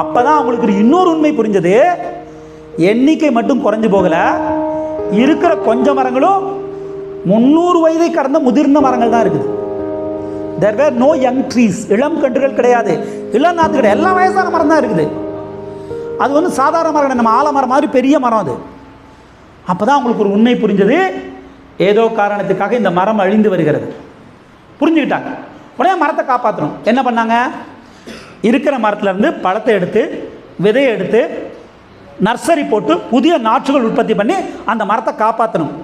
அப்போ தான் அவங்களுக்கு ஒரு இன்னொரு உண்மை புரிஞ்சது. எண்ணிக்கை மட்டும் குறைஞ்சு போகலை. இருக்கிற கொஞ்ச மரங்களும் முந்நூறு வயதை கடந்த முதிர்ந்த மரங்கள் தான் இருக்குது. There were no young trees இளம் கன்றுகள் கிடையாது. இளம் நாற்று கிடையாது. எல்லாம் வயசான மரம் தான் இருக்குது. அது வந்து சாதாரண மரம் கிடையாது. நம்ம ஆலமரம் மாதிரி பெரிய மரம் அது. அப்போ தான் அவங்களுக்கு ஒரு உண்மை புரிஞ்சது. ஏதோ காரணத்துக்காக இந்த மரம் அழிந்து வருகிறது. புரிஞ்சுக்கிட்டாங்க. உடனே மரத்தை காப்பாற்றணும் என்ன பண்ணாங்க? இருக்கிற மரத்துலேருந்து பழத்தை எடுத்து விதையை எடுத்து நர்சரி போட்டு புதிய நாற்றுகள் உற்பத்தி பண்ணி அந்த மரத்தை காப்பாற்றணும்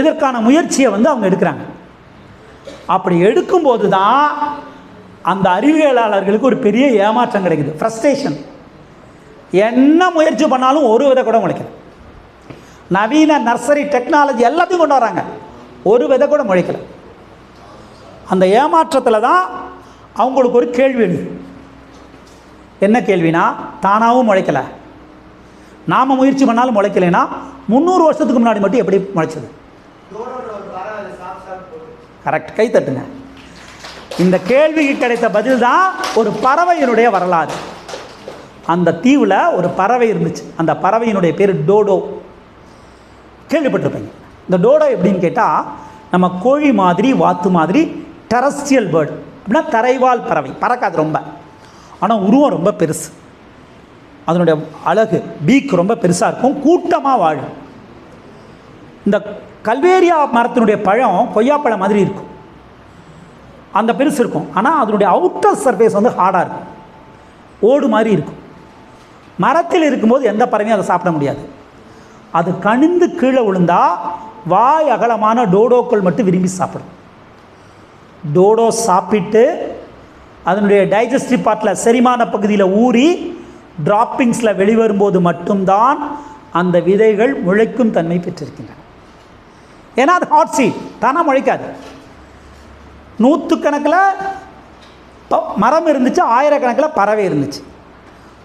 இதற்கான முயற்சியை வந்து அவங்க எடுக்கிறாங்க. அப்படி எடுக்கும்போது தான் அந்த அறிவியலாளர்களுக்கு ஒரு பெரிய ஏமாற்றம் கிடைக்குது. ஃப்ரஸ்ட்ரேஷன் என்ன முயற்சி பண்ணாலும் ஒரு விதை கூட முளைக்கல. நவீன நர்சரி டெக்னாலஜி எல்லாத்தையும் கொண்டு வராங்க. ஒரு விதை கூட முளைக்கல. அந்த ஏமாற்றத்தில் தான் அவங்களுக்கு ஒரு கேள்வி எழுது. என்ன கேள்வினா தானாகவும் முளைக்கலை. நாம் முயற்சி பண்ணாலும் முளைக்கலைன்னா முந்நூறு வருஷத்துக்கு முன்னாடி மட்டும் எப்படி முளைச்சது? கரெக்ட் கை தட்டுங்க. இந்த கேள்விக்கு கிடைத்த பதில் தான் ஒரு பறவையினுடைய வரலாறு. அந்த தீவில் ஒரு பறவை இருந்துச்சு. அந்த பறவையினுடைய பேர் டோடோ. கேள்விப்பட்டிருப்பீங்க. இந்த டோடோ எப்படின்னு கேட்டால் நம்ம கோழி மாதிரி வாத்து மாதிரி டெரஸ்டியல் பேர்டு அப்படின்னா தரைவால் பறவை. பறக்காது ரொம்ப. ஆனால் உருவம் ரொம்ப பெருசு. அதனுடைய அழகு பீக் ரொம்ப பெருசாக இருக்கும் கூட்டமாக வாழும். இந்த கல்வேரியா மரத்தினுடைய பழம் கொய்யாப்பழம் மாதிரி இருக்கும். அந்த பெருசு இருக்கும். ஆனால் அதனுடைய அவுட்டர் சர்ஃபேஸ் வந்து ஹார்டாக இருக்கும். ஓடு மாதிரி இருக்கும். மரத்தில் இருக்கும்போது எந்த பறவையும் அதை சாப்பிட முடியாது. அது கணிந்து கீழே விழுந்தா வாய் அகலமான டோடோக்கள் மட்டும் விரும்பி சாப்பிடும். டோடோ சாப்பிட்டு அதனுடைய டைஜஸ்டிவ் பார்ட்டில் செரிமான பகுதியில் ஊறி டிராப்பிங்ஸில் வெளிவரும்போது மட்டும்தான் அந்த விதைகள் முளைக்கும் தன்மை பெற்றிருக்கின்றன. ஏன்னா அது ஹாட் சீட் தானாக முளைக்காது. நூற்றுக்கணக்கில் ப- மரம் இருந்துச்சு ஆயிரக்கணக்கில் பறவை இருந்துச்சு.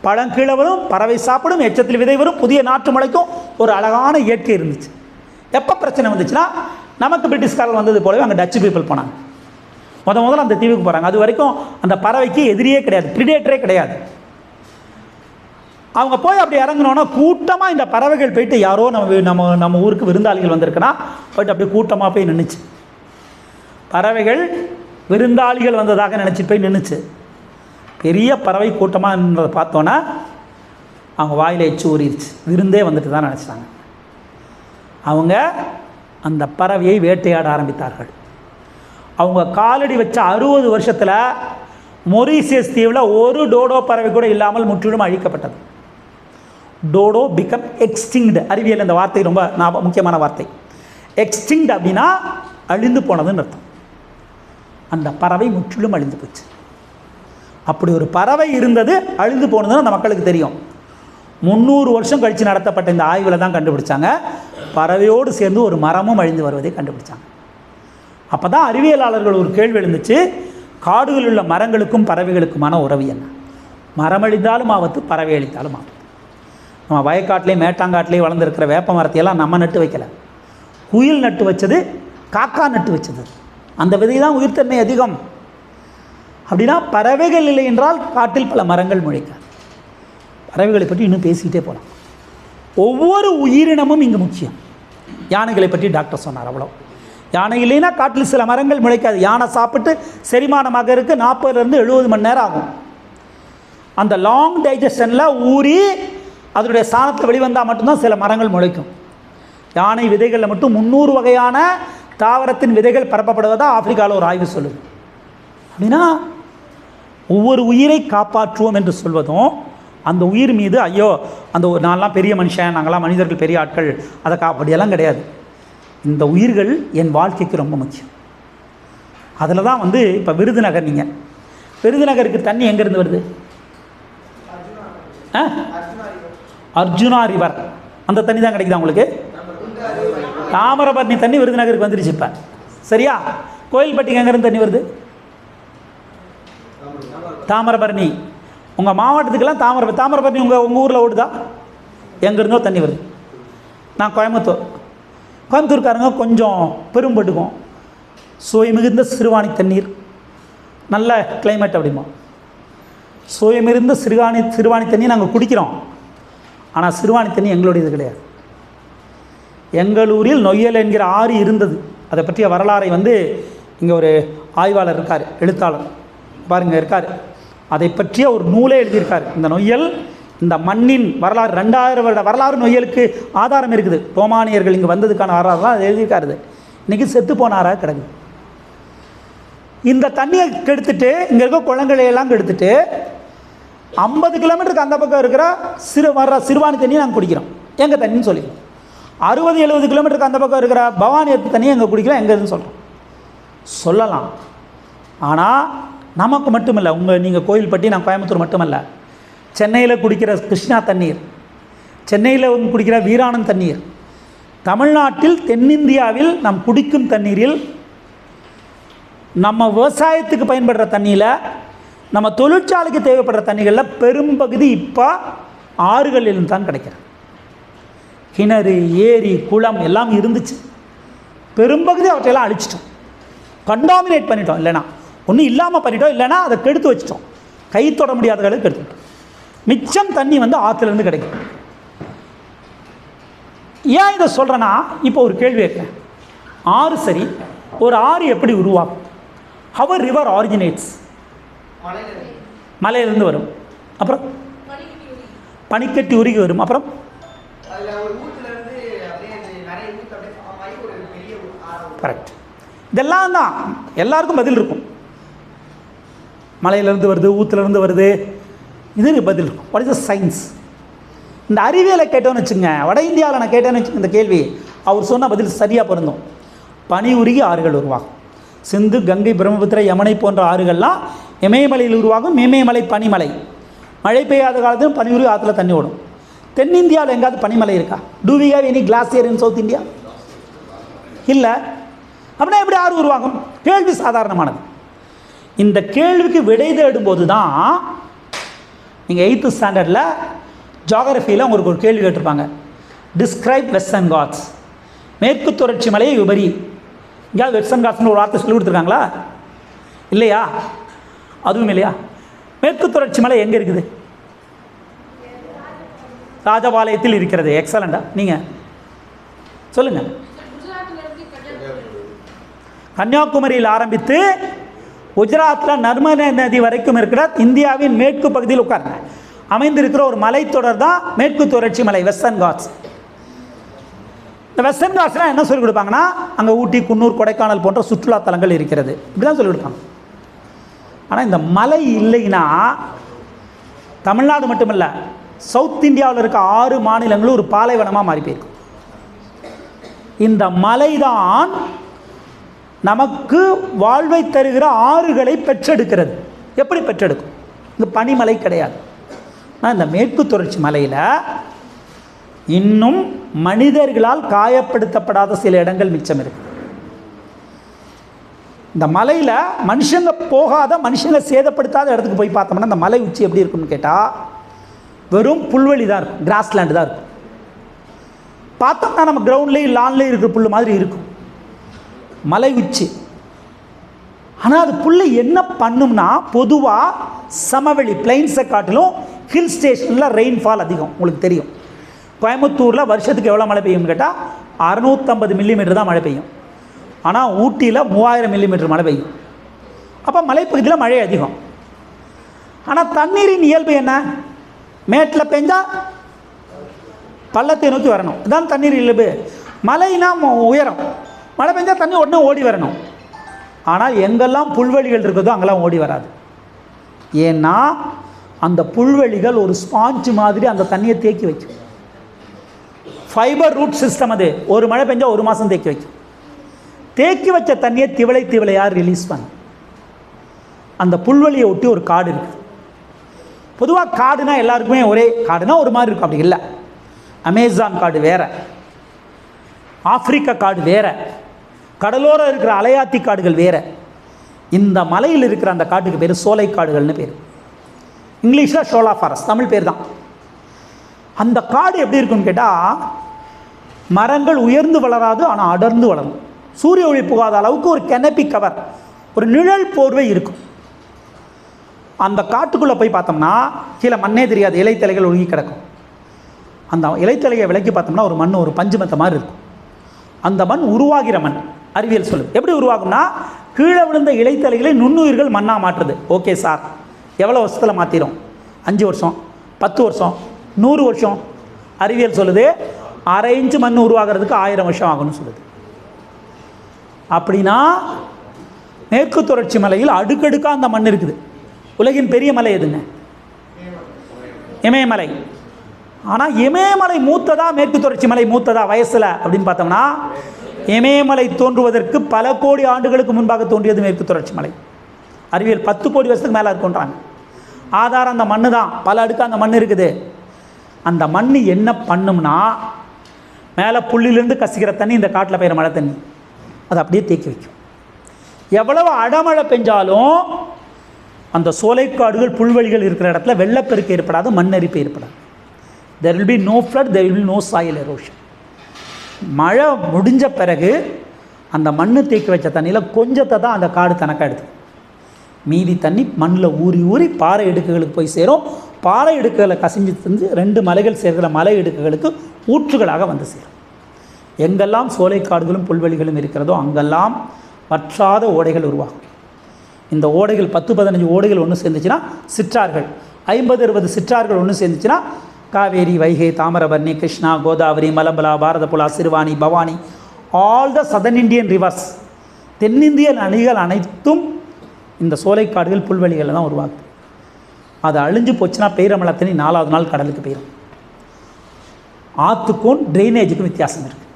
பழம் கீழே வரும் பறவை சாப்பிடும் எச்சத்தில் விதை வரும் புதிய நாற்று முளைக்கும் ஒரு அழகான இயற்கை இருந்துச்சு. எப்போ பிரச்சனை வந்துச்சுன்னா நமக்கு பிரிட்டிஷ்காரர் வந்தது போலவே அங்கே டச்சு பீப்புள் போனாங்க. முத முதல்ல அந்த தீவுக்கு போகிறாங்க அது வரைக்கும் அந்த பறவைக்கு எதிரியே கிடையாது. பிரிடேட்டரே கிடையாது. அவங்க போய் அப்படி இறங்கினோன்னா கூட்டமாக இந்த பறவைகள் போயிட்டு யாரோ நம்ம நம்ம நம்ம ஊருக்கு விருந்தாளிகள் வந்திருக்குன்னா போயிட்டு அப்படியே கூட்டமாக போய் நின்றுச்சு பறவைகள் விருந்தாளிகள் வந்ததாக நினச்சிட்டு போய் நின்றுச்சு பெரிய பறவை கூட்டமாக நின்றதை பார்த்தோன்னா அவங்க வாயில் எச்சு ஊறிடுச்சு விருந்தே வந்துட்டு தான் நினச்சிட்டாங்க அவங்க அந்த பறவையை வேட்டையாட ஆரம்பித்தார்கள். அவங்க காலடி வச்ச அறுபது வருஷத்தில் மொரீசியஸ் தீவில் ஒரு டோடோ பறவை கூட இல்லாமல் முற்றிலும் அழிக்கப்பட்டது. டோடோ பிகம் எக்ஸ்டிங்டு அறிவியல் இந்த வார்த்தை ரொம்ப முக்கியமான வார்த்தை. எக்ஸ்டிங்ட் அப்படின்னா அழிந்து போனதுன்னு அர்த்தம். அந்த பறவை முற்றிலும் அழிந்து போச்சு. அப்படி ஒரு பறவை இருந்தது அழிந்து போனதுன்னு அந்த மக்களுக்கு தெரியும். முந்நூறு வருஷம் கழித்து நடத்தப்பட்ட இந்த ஆய்வில் தான் கண்டுபிடிச்சாங்க. பறவையோடு சேர்ந்து ஒரு மரமும் அழிந்து வருவதை கண்டுபிடிச்சாங்க. அப்போ தான் அறிவியலாளர்கள் ஒரு கேள்வி எழுந்துச்சு காடுகளில் உள்ள மரங்களுக்கும் பறவைகளுக்குமான உறவு என்ன? மரம் அழிந்தாலும் ஆபத்து பறவை அழித்தாலும் ஆபத்து. நம்ம வயக்காட்டிலே மேட்டாங்காட்டிலே வளர்ந்துருக்கிற வேப்ப மரத்தையெல்லாம் நம்ம நட்டு வைக்கல. குயில் நட்டு வச்சது காக்கா நட்டு வச்சது. அந்த விதை தான் உயிர்த்தன்மை அதிகம். அப்படின்னா பறவைகள் இல்லை என்றால் காட்டில் பல மரங்கள் முளைக்காது. பறவைகளை பற்றி இன்னும் பேசிக்கிட்டே போகலாம் ஒவ்வொரு உயிரினமும் இங்கே முக்கியம். யானைகளை பற்றி டாக்டர் சொன்னார் அவ்வளோ யானை இல்லைன்னா காட்டில் சில மரங்கள் முளைக்காது. யானை சாப்பிட்டு செரிமானமாக இருக்க. நாற்பதுலேருந்து எழுபது மணி நேரம் ஆகும். அந்த லாங் டைஜஷனில் ஊறி அதனுடைய சாணத்தில் வெளிவந்தால் மட்டும்தான் சில மரங்கள் முளைக்கும். யானை விதைகளில் மட்டும் முந்நூறு வகையான தாவரத்தின் விதைகள் பரப்பப்படுவதாக ஆப்பிரிக்காவில் ஒரு ஆய்வு சொல்லுது. அப்படின்னா ஒவ்வொரு உயிரை காப்பாற்றுவோம் என்று சொல்வதும் அந்த உயிர் மீது ஐயோ அந்த ஒரு நான்லாம் பெரிய மனுஷன் நாங்களாம் மனிதர்கள் பெரிய ஆட்கள் அதை கா அப்படியெல்லாம் கிடையாது. இந்த உயிர்கள் என் வாழ்க்கைக்கு ரொம்ப முக்கியம். அதில் தான் வந்து இப்போ விருதுநகர் நீங்கள் விருதுநகருக்கு தண்ணி எங்கேருந்து வருது? ஆ? அர்ஜுனா ரிவர். அந்த தண்ணி தான் கிடைக்குதா உங்களுக்கு? தாமிரபரணி தண்ணி விருதுநகருக்கு வந்துருச்சு இப்போ. சரியா? கோயில்பட்டிக்கு எங்கேருந்து தண்ணி வருது? தாமிரபரணி. உங்கள் மாவட்டத்துக்கெல்லாம் தாமிர தாமிரபரணி உங்கள் உங்கள் ஊரில் ஓடுதா? எங்கேருந்தோ தண்ணி வருது. நான் கோயம்புத்தூர். கோயம்புத்தூர்காரங்க கொஞ்சம் பெரும்பட்டுக்கும் சுவை மிகுந்த சிறுவாணி தண்ணீர். நல்ல கிளைமேட் அப்படிமா. சுயமிருந்த சிறுவாணி சிறுவாணி தண்ணி நாங்கள் குடிக்கிறோம். ஆனால் சிறுவாணி தண்ணி எங்களுடையது கிடையாது. எங்கள் ஊரில் நொய்யல் என்கிற ஆறு இருந்தது. அதை பற்றிய வரலாறை வந்து இங்கே ஒரு ஆய்வாளர் இருக்கார் எழுத்தாளர். பாருங்க இருக்கார். அதை பற்றிய ஒரு நூலே எழுதியிருக்கார். இந்த நொய்யல் இந்த மண்ணின் வரலாறு ரெண்டாயிரம் வருட வரலாறு நொய்யலுக்கு ஆதாரம் இருக்குது. ரோமானியர்கள் இங்கே வந்ததுக்கான ஆதாரம்லாம் அது எழுதியிருக்காரு இன்றைக்கி செத்து போனாராக கிடக்கு. இந்த தண்ணியை கெடுத்துட்டு இங்கே இருக்க குளங்களையெல்லாம் கெடுத்துட்டு ஐம்பது கிலோமீட்டருக்கு அந்த பக்கம் இருக்கிற சிறு வர்ற சிறுவாணி தண்ணியை நாங்கள் குடிக்கிறோம். எங்கள் தண்ணின்னு சொல்லிக்கிறோம் அறுபது எழுபது கிலோமீட்டருக்கு அந்த பக்கம் இருக்கிற பவானி ஏத்து தண்ணியை எங்கே குடிக்கிறோம் எங்கேன்னு சொல்கிறோம் சொல்லலாம். ஆனால் நமக்கு மட்டுமில்லை உங்கள் நீங்கள் கோயில்பட்டி நான் கோயம்புத்தூர் மட்டுமல்ல. சென்னையில் குடிக்கிற கிருஷ்ணா தண்ணீர் சென்னையில் வந்து குடிக்கிற வீராணம் தண்ணீர் தமிழ்நாட்டில் தென்னிந்தியாவில் நாம் குடிக்கும் தண்ணீரில் நம்ம விவசாயத்துக்கு பயன்படுற தண்ணியில் நம்ம தொழிற்சாலைக்கு தேவைப்படுற தண்ணிகளில் பெரும்பகுதி இப்போ ஆறுகளிலும் தான் கிடைக்கிறது. கிணறு ஏரி குளம் எல்லாம் இருந்துச்சு. பெரும்பகுதி அவற்றையெல்லாம் அழிச்சிட்டோம். கண்டாமினேட் பண்ணிட்டோம் இல்லைனா ஒன்றும் இல்லாமல் பண்ணிட்டோம் இல்லைனா அதை கெடுத்து வச்சிட்டோம். கை தொட முடியாத அளவுக்கு கெடுத்துட்டோம் மிச்சம் தண்ணி வந்து ஆற்றுலேருந்து கிடைக்கும். ஏன் இதை சொல்கிறேன்னா இப்போ ஒரு கேள்வி இருக்கேன் ஆறு சரி ஒரு ஆறு எப்படி உருவாகும்? ஹவர் ரிவர் ஆரிஜினேட்ஸ் மலையிலேருந்து வரும். அப்புறம்? பனிக்கட்டி உருகி வரும். அப்புறம்? கரெக்ட் இதெல்லாம் தான் எல்லாருக்கும் பதில் இருக்கும். மலையிலேருந்து வருது ஊத்துலேருந்து வருது இது பதில் வாட் இஸ் சயின்ஸ் இந்த அறிவியலை கேட்டோன்னு வச்சுங்க வட இந்தியாவில் நான் கேட்டேன்னு வச்சுங்க இந்த கேள்வி. அவர் சொன்ன பதில் சரியாக பொருந்தும். பனி உருகி ஆறுகள் உருவாகும். சிந்து கங்கை பிரம்மபுத்திர யமுனை போன்ற ஆறுகள்லாம் இமயமலையில் உருவாகும். இமயமலை பனிமலை. மழை பெய்யாத காலத்தில் பனி உருகி ஆற்றுல தண்ணி ஓடும். தென்னிந்தியாவில் எங்காவது பனிமலை இருக்கா? Do we have any glacier in South India இல்லை. அப்படின்னா எப்படி ஆறு உருவாகும்? கேள்வி சாதாரணமானது. இந்த கேள்விக்கு விடை தேடும்போது தான் நீங்கள் எயித்து ஸ்டாண்டர்டில் ஜாகிரஃபியில் உங்களுக்கு ஒரு கேள்வி கேட்டிருப்பாங்க. டிஸ்கிரைப் வெஸ்டர்ன் காட்ஸ் மேற்கு தொடர்ச்சி மலையை விபரி எங்கேயாவது வெஸ்டர்ன் காட்ஸ்னு ஒரு வார்த்தை சொல்லி கொடுத்துருக்காங்களா? இல்லையா? அதுவும் இல்லையா? மேற்கு தொடர்ச்சி மலை எங்கே இருக்குது? ராஜபாளையத்தில் இருக்கிறது. எக்ஸலண்டா நீங்கள் சொல்லுங்கள் கன்னியாகுமரியில் ஆரம்பித்து குஜராத்தில் நர்மதா நதி வரைக்கும் இருக்கிற இந்தியாவின் மேற்கு பகுதியில் உட்காருங்க அமைந்திருக்கிற ஒரு மலைத்தொடர் தான் மேற்கு தொடர்ச்சி மலை வெஸ்டர்ன் காட்ஸ் இந்த வெஸ்டர்ன் காட்ஸ்லாம் என்ன சொல்லிக் கொடுப்பாங்கன்னா அங்கே ஊட்டி குன்னூர் கொடைக்கானல் போன்ற சுற்றுலா தலங்கள் இருக்கிறது. இப்படி தான் சொல்லிக் கொடுப்பாங்க. ஆனால் இந்த மலை இல்லைன்னா தமிழ்நாடு மட்டுமல்ல சவுத் இந்தியாவில் இருக்க ஆறு மாநிலங்களும் ஒரு பாலைவனமாக மாறி போயிருக்கும் இந்த மலைதான் நமக்கு வாழ்வை தருகிற ஆறுகளை பெற்றெடுக்கிறது. எப்படி பெற்றெடுக்கும்? இந்த பனிமலை கிடையாது. ஆனால் இந்த மேற்கு தொடர்ச்சி மலையில் இன்னும் மனிதர்களால் காயப்படுத்தப்படாத சில இடங்கள் மிச்சம் இருக்கு. இந்த மலையில் மனுஷங்க போகாத மனுஷங்க சேதப்படுத்தாத இடத்துக்கு போய் பார்த்தோம்னா இந்த மலை உச்சி எப்படி இருக்கும்னு கேட்டால் வெறும் புல்வெளி தான் இருக்கும் கிராஸ்லேண்டு தான் இருக்கும். பார்த்தோம்னா நம்ம கிரவுண்ட்லேயும் லான்லேயும் இருக்கிற புல் மாதிரி இருக்கும். மலை உச்சி ஆனால் அது புள்ளை என்ன பண்ணும்னா பொதுவாக சமவெளி பிளைன்ஸை காட்டிலும் ஹில் ஸ்டேஷனில் ரெயின்ஃபால் அதிகம். உங்களுக்கு தெரியும். கோயம்புத்தூரில் வருஷத்துக்கு எவ்வளோ மழை பெய்யும்னு கேட்டால் அறநூற்றம்பது மில்லிமீட்டர் தான் மழை பெய்யும். ஆனால் ஊட்டியில் மூவாயிரம் மில்லிமீட்டர் மழை பெய்யும். அப்போ மலைப்பகுதியில் மழை அதிகம். ஆனால் தண்ணீரின் இயல்பு என்ன? மேட்டில் பெஞ்சால் பள்ளத்தை நோக்கி வரணும். இதான் தண்ணீர் இயல்பு. மலைனா உயரம். மழை பெஞ்சால் தண்ணி உடனே ஓடி வரணும். ஆனால் எங்கெல்லாம் புல்வெளிகள் இருக்குதோ அங்கெல்லாம் ஓடி வராது. ஏன்னா அந்த புல்வெளிகள் ஒரு ஸ்பாஞ்சு மாதிரி அந்த தண்ணியை தேக்கி வைக்கும். ஃபைபர் ரூட் சிஸ்டம் அது. ஒரு மழை பெஞ்சால் ஒரு மாதம் தேக்கி வைக்கும். தேக்கி வச்ச தண்ணியை திவளை திவளையாக ரிலீஸ் பண்ணும் அந்த புல்வெளியை ஒட்டி ஒரு காடு இருக்குது பொதுவாக காடுனா எல்லாருக்குமே ஒரே காடுனா ஒரு மாதிரி இருக்கும். அப்படி இல்லை. அமேசான் காடு வேற. ஆப்பிரிக்க காடு வேறு. கடலோரம் இருக்கிற அலையாத்தி காடுகள் வேற. இந்த மலையில் இருக்கிற அந்த காட்டுக்கு பேர் சோலை காடுகள்னு பேர். இங்கிலீஷில் ஷோலா ஃபாரஸ்ட் தமிழ் பேர் தான். அந்த காடு எப்படி இருக்குன்னு கேட்டால் மரங்கள் உயர்ந்து வளராது ஆனால் அடர்ந்து வளரும். சூரிய ஒளி புகாத அளவுக்கு ஒரு கெனப்பி கவர் ஒரு நிழல் போர்வை இருக்கும். அந்த காட்டுக்குள்ளே போய் பார்த்தோம்னா கீழே மண்ணே தெரியாது இலைத்தலைகள் ஒழுங்கி கிடக்கும். அந்த இலைத்தலையை விலக்கி பார்த்தோம்னா ஒரு மண் ஒரு பஞ்சு மெத்த மாதிரி இருக்கும். அந்த மண் உருவாகிற மண். அறிவியல் சொல்லுது எப்படி உருவாகும்னா கீழே விழுந்த இலைத்தலைகளை நுண்ணுயிர்கள் மண்ணாக மாற்றுது. ஓகே சார் எவ்வளோ வருஷத்தில் மாற்றிடும் அஞ்சு வருஷம் பத்து வருஷம் நூறு வருஷம். அறிவியல் சொல்லுது அரை இன்ச்சு மண் உருவாகிறதுக்கு ஆயிரம் வருஷம் ஆகும்னு சொல்லுது. அப்படின்னா மேற்கு தொடர்ச்சி மலையில் அடுக்கடுக்காக அந்த மண் இருக்குது. உலகின் பெரிய மலை எதுங்க? இமயமலை. ஆனால் இமயமலை மூத்ததா மேற்கு தொடர்ச்சி மலை மூத்ததா வயசில் அப்படின்னு பார்த்தோம்னா இமயமலை தோன்றுவதற்கு பல கோடி ஆண்டுகளுக்கு முன்பாக தோன்றியது மேற்கு தொடர்ச்சி மலை. அறிவியல் பத்து கோடி வருஷத்துக்கு மேலே இருக்குன்றாங்க. ஆதாரம் அந்த மண்ணு தான். பல அடுக்கு அந்த மண் இருக்குது. அந்த மண் என்ன பண்ணும்னா மேலே புள்ளிலேருந்து கசிக்கிற தண்ணி இந்த காட்டில் பெய்கிற மழை தண்ணி. அதை அப்படியே தேக்கி வைக்கும். எவ்வளவு அடமழை பெஞ்சாலும் அந்த சோலைக்காடுகள் புல்வெளிகள் இருக்கிற இடத்துல வெள்ளப்பெருக்கு ஏற்படாது மண்ணரிப்பு ஏற்படாது. There will be no flood there will no soil erosion மழை முடிஞ்ச பிறகு அந்த மண் தேக்கி வச்ச தண்ணியில் கொஞ்சத்தை தான் அந்த காடு கணக்காக எடுத்து மீதி தண்ணி மண்ணில் ஊறி ஊறி பாறை இடுக்குகளுக்கு போய் சேரும். பாறை இடுக்குகளை கசிஞ்சு செஞ்சு ரெண்டு மலைகள் சேர்க்கிற மலை இடுக்குகளுக்கு ஊற்றுகளாக வந்து சேரும். எங்கெல்லாம் சோலைக்காடுகளும் புல்வெளிகளும் இருக்கிறதோ அங்கெல்லாம் வற்றாத ஓடைகள் உருவாகும். இந்த ஓடைகள் பத்து பதினஞ்சு ஓடைகள் ஒன்று சேர்ந்துச்சுன்னா சிற்றார்கள். ஐம்பது அறுபது சிற்றார்கள் ஒன்று சேர்ந்துச்சுன்னா Kaveri Vaigai Thamirabarani Krishna Godavari மலம்பலா Bharathapuzha Siruvani Bhavani all the southern Indian rivers தென்னிந்திய நதிகள் அனைத்தும் இந்த சோலைக்காடுகள் புல்வெளிகளில் தான் உருவாகுது. அது அழிஞ்சு போச்சுன்னா பெய்கிற தண்ணி நாலாவது நாள் கடலுக்கு போயிடும் ஆற்றுக்கும் ட்ரைனேஜுக்கும் வித்தியாசம் இருக்குது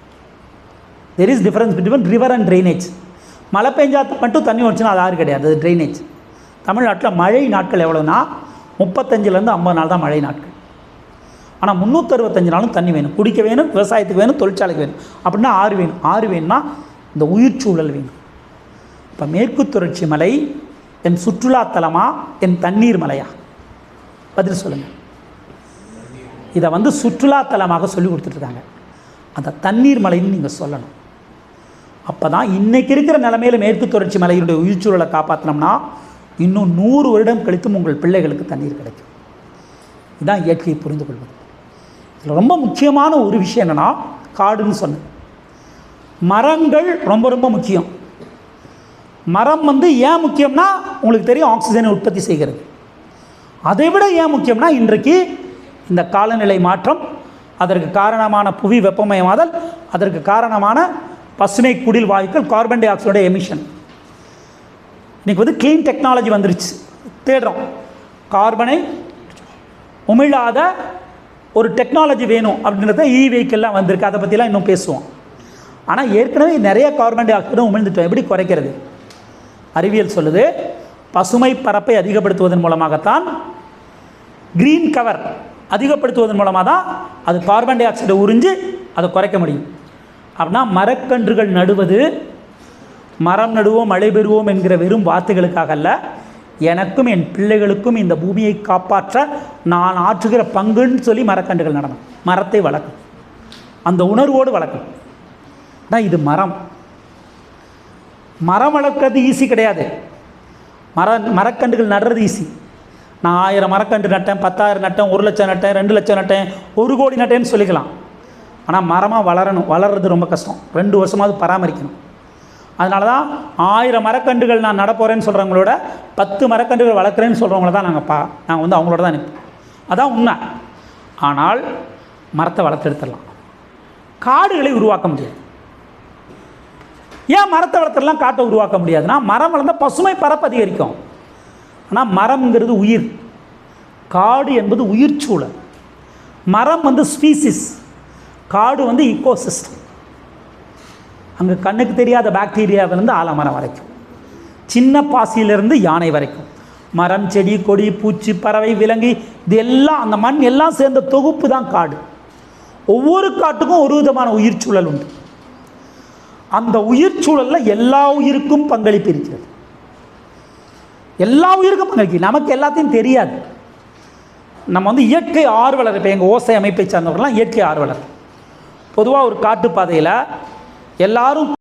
there is difference between river and drainage மழை பெஞ்சா மட்டும் தண்ணி வந்துச்சுன்னா அது ஆறு கிடையாது அது ட்ரைனேஜ் தமிழ்நாட்டில் மழை நாட்கள் எவ்வளோனா முப்பத்தஞ்சுலேருந்து ஐம்பது நாள் தான் மழை நாட்கள். ஆனால் முந்நூற்றறுபத்தஞ்சு நாளும் தண்ணி வேணும். குடிக்க வேணும் விவசாயத்துக்கு வேணும் தொழிற்சாலைக்கு வேணும். அப்படின்னா ஆறு வேணும். ஆறு வேணும்னா இந்த உயிர் சூழல் வேணும். இப்போ மேற்கு தொடர்ச்சி மலை என் சுற்றுலாத்தலமா என் தண்ணீர் மலையா? பதில் சொல்லுங்கள் இதை வந்து சுற்றுலாத்தலமாக சொல்லி கொடுத்துட்ருக்காங்க. அந்த தண்ணீர் மலைன்னு நீங்கள் சொல்லணும். அப்போ தான் இன்றைக்கி இருக்கிற நிலமையில் மேற்கு தொடர்ச்சி மலையினுடைய உயிர்ச்சூழலை காப்பாற்றினோம்னா இன்னும் நூறு வருடம் கழித்தும் உங்கள் பிள்ளைகளுக்கு தண்ணீர் கிடைக்கும். இதுதான் இயற்கையை புரிந்து கொள்வது. இதில் ரொம்ப முக்கியமான ஒரு விஷயம் என்னென்னா காடுன்னு சொன்னேன். மரங்கள் ரொம்ப ரொம்ப முக்கியம். மரம் வந்து ஏன் முக்கியம்னா உங்களுக்கு தெரியும் ஆக்சிஜனை உற்பத்தி செய்கிறது. அதை விட ஏன் முக்கியம்னா இன்றைக்கு இந்த காலநிலை மாற்றம் அதற்கு காரணமான புவி வெப்பமயமாதல் அதற்கு காரணமான பசுமை குடில் வாயுக்கள் கார்பன் டை ஆக்சைடோட எமிஷன் இன்றைக்கி வந்து க்ளீன் டெக்னாலஜி வந்துருச்சு. தேடுறோம். கார்பனை உமிழாத ஒரு டெக்னாலஜி வேணும் அப்படின்றத இ வெஹிக்கிள்லாம் வந்திருக்கு. அதை பற்றிலாம் இன்னும் பேசுவோம். ஆனால் ஏற்கனவே நிறைய கார்பன் டை ஆக்சைடும் உமிழ்ந்துட்டோம். எப்படி குறைக்கிறது? அறிவியல் சொல்லுது பசுமை பரப்பை அதிகப்படுத்துவதன் மூலமாகத்தான் க்ரீன் கவர் அதிகப்படுத்துவதன் மூலமாக தான் அது கார்பன் டை ஆக்சைடை உறிஞ்சு அதை குறைக்க முடியும். அப்படின்னா மரக்கன்றுகள் நடுவது மரம் நடுவோம் மழை பெறுவோம் என்கிற வெறும் வார்த்தைகளுக்காக அல்ல. எனக்கும் என் பிள்ளைகளுக்கும் இந்த பூமியை காப்பாற்ற நான் ஆற்றுகிற பங்குன்னு சொல்லி மரக்கன்றுகள் நடணும் மரத்தை வளர்க்கும். அந்த உணர்வோடு வளர்க்கும். தான் இது மரம். மரம் வளர்க்குறது ஈஸி கிடையாது. மர மரக்கன்றுகள் நடுறது ஈஸி நான் ஆயிரம் மரக்கன்று நட்டேன் பத்தாயிரம் நட்டேன் ஒரு லட்சம் நட்டேன் ரெண்டு லட்சம் நட்டேன் ஒரு கோடி நட்டேன்னு சொல்லிக்கலாம். ஆனால் மரமாக வளரணும். வளர்றது ரொம்ப கஷ்டம். ரெண்டு வருஷமாவது பராமரிக்கணும். அதனால தான் ஆயிரம் மரக்கன்றுகள் நான் நடப்போகிறேன்னு சொல்கிறவங்களோட பத்து மரக்கன்றுகள் வளர்க்குறேன்னு சொல்கிறவங்கள தான் நாங்கள் பா நாங்கள் வந்து அவங்களோட தான் நிற்போம் அதான் உண்மை. ஆனால் மரத்தை வளர்த்து எடுத்துடலாம். காடுகளை உருவாக்க முடியாது. ஏன் மரத்தை வளர்த்துலாம் காட்டை உருவாக்க முடியாதுன்னா மரம் வளர்ந்தால் பசுமை பரப்பு அதிகரிக்கும். ஆனால் மரம்ங்கிறது உயிர். காடு என்பது உயிர் சூழல். மரம் வந்து ஸ்பீசிஸ் காடு வந்து இக்கோசிஸ்டம் அங்கே கண்ணுக்கு தெரியாத பாக்டீரியாவிலேருந்து ஆலமரம் வரைக்கும். சின்ன பாசியிலிருந்து யானை வரைக்கும். மரம் செடி கொடி பூச்சி பறவை விலங்கு இது எல்லாம் அந்த மண் எல்லாம் சேர்ந்த தொகுப்பு தான் காடு. ஒவ்வொரு காட்டுக்கும் ஒரு விதமான உயிர் சூழல் உண்டு. அந்த உயிர் சூழலில் எல்லா உயிருக்கும் பங்களிப்பு இருக்கிறது. எல்லா உயிருக்கும் பங்களிப்பு. நமக்கு எல்லாத்தையும் தெரியாது. நம்ம வந்து இயற்கை ஆர்வலர் இப்போ எங்கள் ஓசை அமைப்பை சார்ந்தவர்கள்லாம் இயற்கை ஆர்வலர். பொதுவாக ஒரு காட்டுப்பாதையில் எல்லாரும்